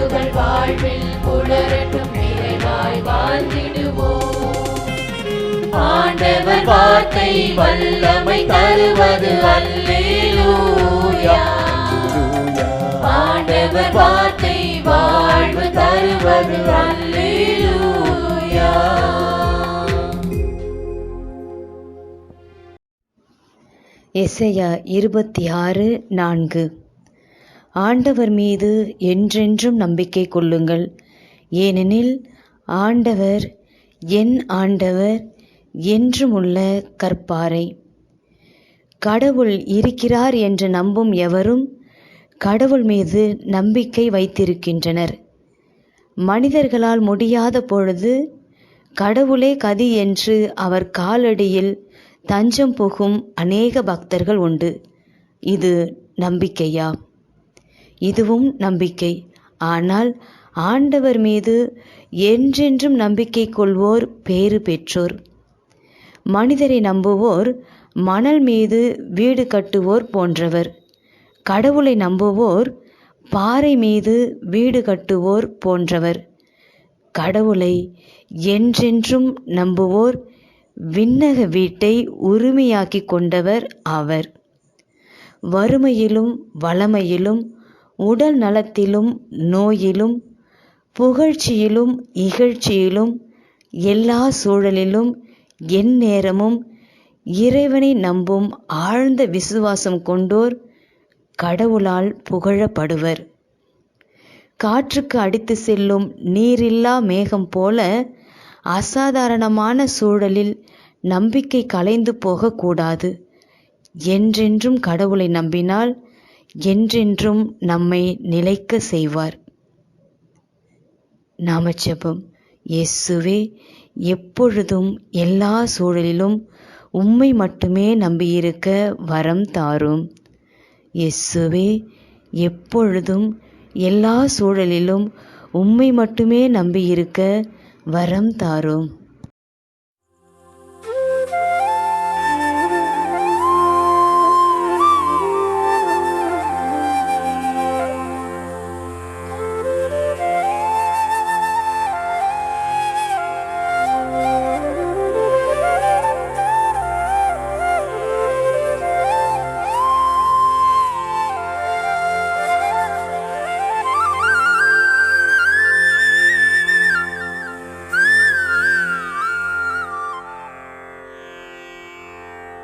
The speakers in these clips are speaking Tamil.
உணர்வுகள் வாழ்வில் புலரட்டும் நிறைவாய் வாழ்ந்திடுவோம். ஆண்டவர் வார்த்தை வல்லமை தருவது அல்லேலூயா. ஆண்டவர் வார்த்தை வாழ்வு தருவது அல்லேலூயா. எசையா இருபத்தி ஆறு நான்கு. ஆண்டவர் மீது என்றென்றும் நம்பிக்கை கொள்ளுங்கள். ஏனெனில் ஆண்டவர் என் ஆண்டவர் என்றும் உள்ள கற்பாறை. கடவுள் இருக்கிறார் என்று நம்பும் எவரும் கடவுள் மீது நம்பிக்கை வைத்திருக்கின்றனர். மனிதர்களால் முடியாத பொழுது கடவுளே கதி என்று அவர் காலடியில் தஞ்சம் புகும் அநேக பக்தர்கள் உண்டு. இது நம்பிக்கையா? இதுவும் நம்பிக்கை. ஆனால் ஆண்டவர் மீது என்றென்றும் நம்பிக்கை கொள்வோர் பேறு பெற்றோர். மனிதரை நம்புவோர் மணல் மீது வீடு கட்டுவோர் போன்றவர். கடவுளை நம்புவோர் பாறை மீது வீடு கட்டுவோர் போன்றவர். கடவுளை என்றென்றும் நம்புவோர் விண்ணக வீட்டை உரிமையாக்கி கொண்டவர் ஆவர். வறுமையிலும் வளமையிலும் உடல் நலத்திலும் நோயிலும் புகழ்ச்சியிலும் இகழ்ச்சியிலும் எல்லா சூழலிலும் எந்நேரமும் இறைவனை நம்பும் ஆழ்ந்த விசுவாசம் கொண்டோர் கடவுளால் புகழப்படுவர். காற்றுக்கு அடித்து செல்லும் நீரில்லா மேகம் போல அசாதாரணமான சூழலில் நம்பிக்கை கலைந்து போகக்கூடாது. என்றென்றும் கடவுளை நம்பினால் என்றென்றும் நம்மை நிலைக்க செய்வார். நாமச்சபம் இயேசுவே எப்பொழுதும் எல்லா சூழலிலும் உம்மை மட்டுமே நம்பியிருக்க வரம் தாரும். இயேசுவே எப்பொழுதும் எல்லா சூழலிலும் உம்மை மட்டுமே நம்பியிருக்க வரம் தாரும்.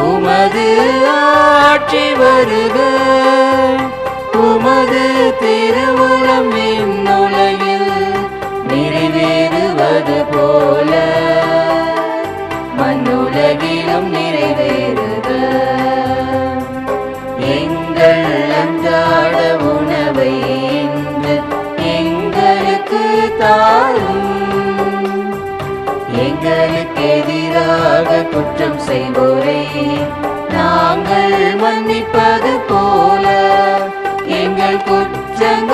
உமது ஆட்சி வருக. உமது திருவுளம் விண்ணுலகில் நிறைவேறுவது போல. மண்ணுலகிலும் நிறைவேறு எதிராக குற்றம் செய்வோரை. நாங்கள் மன்னிப்பது போல. எங்கள் குற்றங்கள்